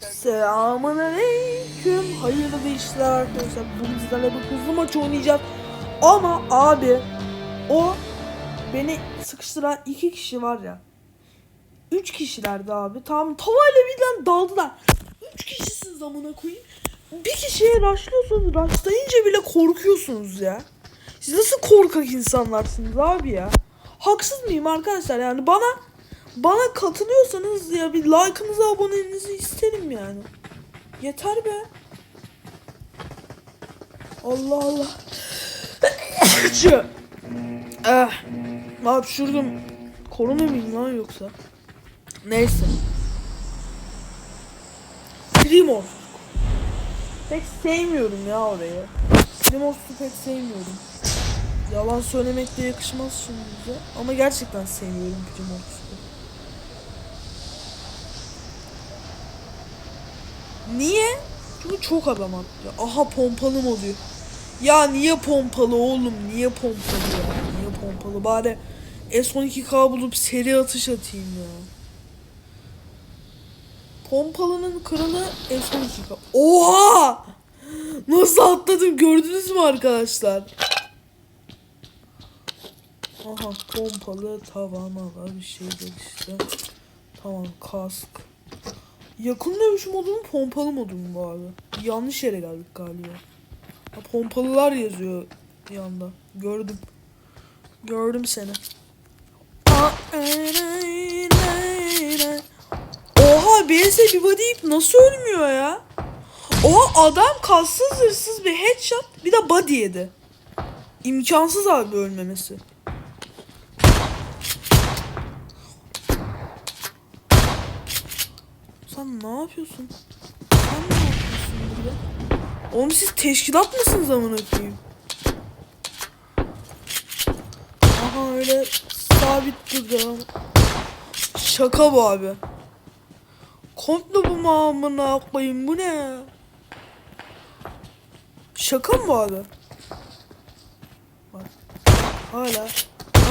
Selamun aleyküm. Hayırlı işler arkadaşlar. Bugün sizlerle bir hızlı maç oynayacağız. Ama abi o beni sıkıştıran iki kişi var ya. Üç kişilerdi abi. Tamam tavayla birden daldılar. Üç kişisiniz amına koyayım. Bir kişiye rushlıyorsunuz. Rushlayınca bile korkuyorsunuz ya. Siz nasıl korkak insanlarsınız abi ya. Haksız mıyım arkadaşlar yani bana bana katılıyorsanız ya bir like'ınızı abonenizi isterim yani. Yeter be. Allah Allah. Şu. Eh. Hapşurdum. Korona mıyım lan yoksa? Neyse. Primos. Pek sevmiyorum ya orayı. Primos'u pek sevmiyorum. Yalan söylemek de yakışmaz şimdi bize. Ama gerçekten seviyorum Primos'u. Niye? Çünkü çok adam attı. Aha pompalı mı oluyor? Ya niye pompalı oğlum? Niye pompalı ya? Niye pompalı? Bari S12K bulup seri atış atayım ya. Pompalının kralı S12K. Oha! Nasıl atladım gördünüz mü arkadaşlar? Aha pompalı tavana var bir şeyler işte. Tamam kask. Yakın dövüş modu mu pompalı modu mu abi? Yanlış yere geldik galiba. Ha, pompalılar yazıyor yanda. Gördüm. Gördüm seni. Aa, Oha BS bir body deyip nasıl ölmüyor ya? Oha adam kassız hırsız bir headshot bir de body yedi. İmkansız abi ölmemesi. Sen ne yapıyorsun? Sen ne yapıyorsun burada? Oğlum siz teşkilat mısınız amına koyayım? Aha öyle sabit durdu. Şaka bu abi. Komplo bu mu amına bu ne? Şaka mı bu abi? Bak. Hala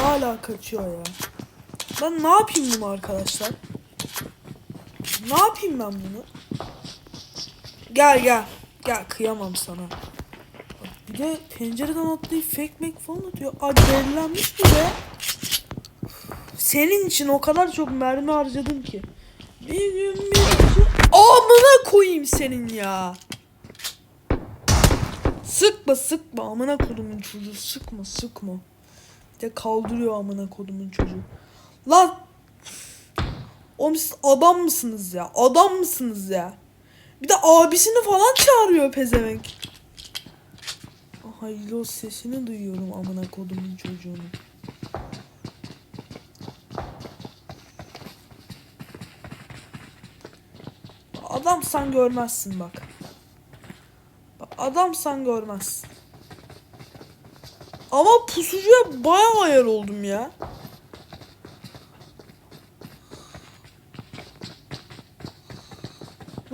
hala kaçıyor ya. Ben ne yapayım bunu arkadaşlar? Ne yapayım ben bunu? Gel gel. Gel kıyamam sana. Bir de pencereden atlayıp fake make falan atıyor. Adrenlenmiş bu be. Senin için o kadar çok mermi harcadım ki. Bir gün bir gün... Amına koyayım senin ya. Sıkma sıkma amına kodumun çocuğu sıkma sıkma. Bir de kaldırıyor amına kodumun çocuğu. Lan Oğlum siz adam mısınız ya? Adam mısınız ya? Bir de abisini falan çağırıyor pezevenk. Hayırlı o sesini duyuyorum amına kodumun çocuğunu. Adamsan görmezsin bak. Bak adamsan görmezsin. Ama pusucuya baya ayar oldum ya.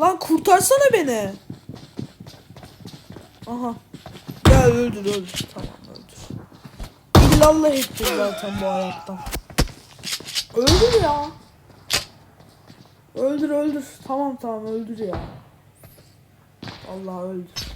Lan kurtarsana beni. Aha. Ya öldür öldür. Tamam öldür. İllallah ettim zaten bu hayattan. Öldür ya. Öldür öldür. Tamam tamam öldür ya. Allah öldür.